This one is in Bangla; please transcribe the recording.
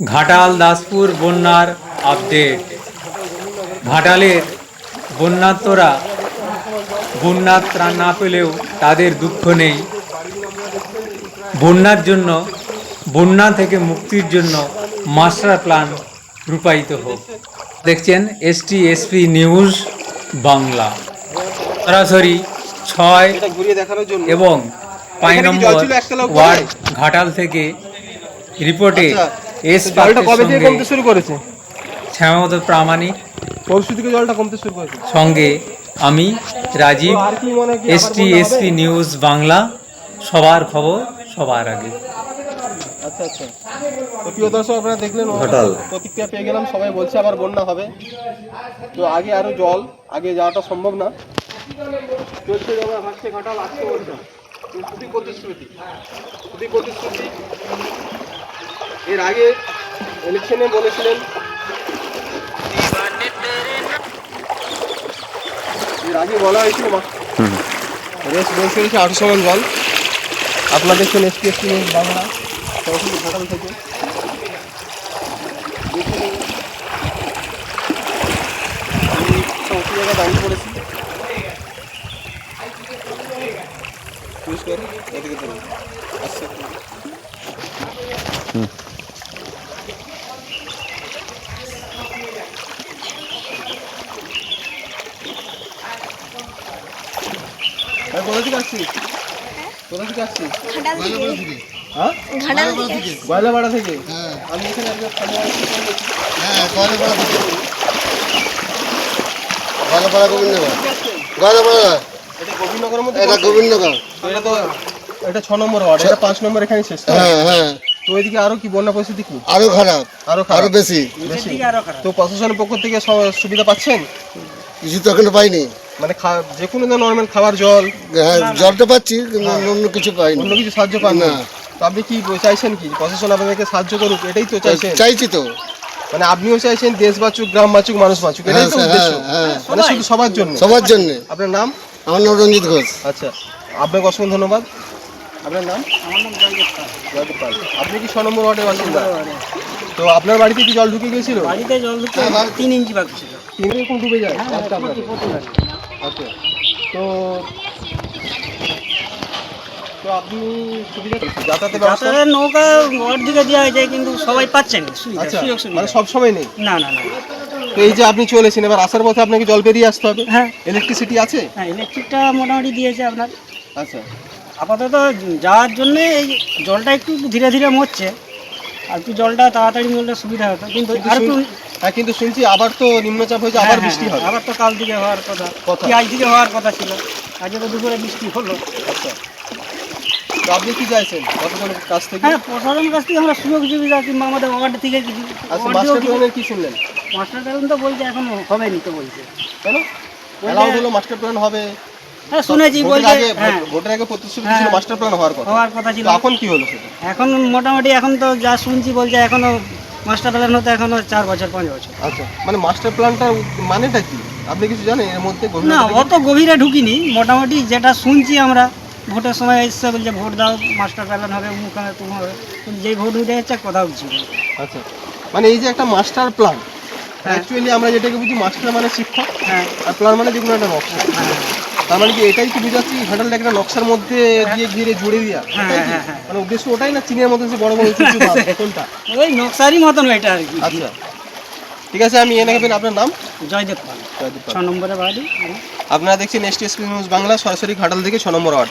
ঘাটাল দাসপুর বন্যার আপডেট ঘাটালের বন্যার্তরা বন্যার ত্রাণ না পেলেও তাদের দুঃখ নেই। বন্যার জন্য বন্যা থেকে মুক্তির জন্য মাস্টার প্ল্যান রূপায়িত হোক। দেখছেন এসটি এসপি নিউজ বাংলা। সরাসরি ছয় এবং পাঁচ নম্বর? ওয়ার্ড ঘাটাল থেকে রিপোর্টে আচ্ছা, এস জলটা কবে থেকে সঙ্গে কমতে শুরু করেছে? প্রামাণিক পরশু থেকে জলটা কমতে শুরু করেছে। সঙ্গে আমি Rajib ST? SP News Bangla সবার খবর সবার আগে। আচ্ছা আচ্ছা। তো প্রিয় দর্শক আপনারা দেখলেন প্রতিক্রিয়া পেয়ে গেলাম সবাই বলছে আবার বন্যা হবে। তো আগে আরও জল আগে যাওয়াটা সম্ভব না। চলছে জমা ভাসছে ঘাটাল আসছে বন্যা। তো প্রতিশ্রুতি প্রতিশ্রুতি। এর আগে ইলেকশনে বলেছিলেন। এর আগে বলা হয়েছিল রেস বয়স হয়েছে আটশো সমান জল। আপনারা দেখছেন এসপি এসপি বাংলা ঘাটাল থেকে। সব জায়গায় দাঁড়িয়ে পড়েছি। পরিষ্কার এদিকে আচ্ছা। কোথা থেকে আসছিস? কোথা থেকে আসছিস? হ্যাঁ? গয়লাপাড়া থেকে। আমি এখানে। হ্যাঁ গয়লাপাড়া থেকে। গয়লাপাড়া গোবিন্দগড় গয়লাপাড়া এটা মধ্যে এটা পড়ছে? এটা তো এটা ছ নম্বর ওয়ার্ড এটা পাঁচ নম্বর এখানে শেষ হ্যাঁ হ্যাঁ। তো এদিকে আরও কি বন্যা পরিস্থিতি কি? আরও খারাপ আরও আরও বেশি। বেশি। তো প্রশাসনের পক্ষ থেকে সুবিধা পাচ্ছেন? কিছু তো এখনও পাইনি। মানে খা- যে কোনো নর্মাল খাবার জল? হ্যাঁ জলটা পাচ্ছি কিন্তু অন্য কিছু পাইনি। অন্য কিছু সাহায্য পান না। তো আপনি কি চাইছেন কি? প্রশাসন আপনাদেরকে সাহায্য করুক এটাই তো চাইছেন? চাইছি তো। মানে আপনিও চাইছেন দেশ বাঁচুক গ্রাম বাঁচুক মানুষ বাঁচুক এটাই তো হ্যাঁ, উদ্দেশ্য। হ্যাঁ, হ্যাঁ। মানে শুধু সবার জন্য? সবার জন্য। আপনার নাম? আমার নাম রঞ্জিত ঘোষ। আচ্ছা। আপনাকে অসংখ্য ধন্যবাদ। আপনার নাম? আমার নাম জয়দীপ পাল। আপনি কি ছ নম্বর ওয়ার্ডের বাসিন্দা? তো আপনার বাড়িতে কি জল ঢুকে গিয়েছিল? বাড়িতে জল ঢুকতে তিন ইঞ্চি বাকি ছিল। তিন রকম ডুবে যায়। আচ্ছা তো তো আপনি সুবিধা যাতায়াতের ব্যবস্থা? যাতায়াতের নৌকা দেওয়া হয়েছে কিন্তু সবাই পাচ্ছেন আচ্ছা সুযোগ সুবিধা। মানে সব সময় নেই? না না না। তো এই যে আপনি চলেছেন এবার আসার পথে আপনাকে জল পেরিয়ে আসতে হবে? হ্যাঁ। ইলেকট্রিসিটি আছে? হ্যাঁ ইলেকট্রিকটা মোটামুটি দিয়েছে আপনার। আচ্ছা। আপাতত যাওয়ার জন্য এই জলটা একটু ধীরে ধীরে মরছে। আর একটু জলটা তাড়াতাড়ি মরলে সুবিধা হতো কিন্তু আর একটু হ্যাঁ কিন্তু শুনছি আবার তো নিম্নচাপ হয়েছে আবার হ্যাঁ, বৃষ্টি হ্যাঁ, হবে। আবার তো কাল দিকে হওয়ার কথা। কথা। কি আজ দিকে হওয়ার কথা ছিল। আজকে তো দুপুরে বৃষ্টি হলো। আচ্ছা। তো আপনি কি চাইছেন কতজনের কাছ থেকে? হ্যাঁ প্রশাসনের কাছ থেকে আমরা সুযোগ সুবিধা কিংবা আমাদের ওয়ার্ড থেকে কিছু আচ্ছা মাস্টার প্ল্যানের কি শুনলেন? মাস্টার প্ল্যান তো বলছে এখন হবে নি তো বলছে। কেন? অ্যালাউড হলো মাস্টার প্ল্যান হবে। হ্যাঁ শুনেছি বলছে হ্যাঁ। ভোটের আগে প্রতিশ্রুতি হ্যাঁ। ছিল মাস্টার প্ল্যান হওয়ার কথা। হওয়ার কথা ছিল। এখন কি হলো সেটা? এখন মোটামুটি এখন তো যা শুনছি বলছে এখনও মাস্টার প্ল্যান হতে এখনও চার বছর পাঁচ বছর। আচ্ছা মানে মাস্টার প্ল্যানটার মানেটা কি? আপনি কিছু জানেন এর মধ্যে না অত গভীরে ঢুকিনি। মোটামুটি যেটা শুনছি আমরা ভোটের সময় এসছে বলছে ভোট দাও মাস্টার প্ল্যান হবে মুখ হবে তুমি হবে। যেই ভোট উঠে যাচ্ছে কথা কিছু আচ্ছা মানে এই যে একটা মাস্টার প্ল্যান হ্যাঁ। অ্যাকচুয়ালি আমরা যেটাকে বুঝি মাস্টার মানে শিক্ষক হ্যাঁ। আর প্ল্যান মানে যে কোনো একটা নকশা তার মানে কি এটাই কি বুঝাচ্ছি ঘাটালটা একটা নকশার মধ্যে দিয়ে ঘিরে জুড়ে দেওয়া হ্যাঁ, এটাই কি? হ্যাঁ, হ্যাঁ। মানে উদ্দেশ্য ওটাই না চীনের মতো যে বড় বড় উঁচু উঁচু বাঁধ, কোনটা? ওই নকশারই মতন এটা আর কি। আচ্ছা। ঠিক আছে আমি এনে নেবেন আপনার নাম? জয়দেব পাল। ছ নম্বরে বাড়ি। আপনারা দেখছেন এস টি নিউজ বাংলা সরাসরি ঘাটাল থেকে ছ নম্বর ওয়ার্ড।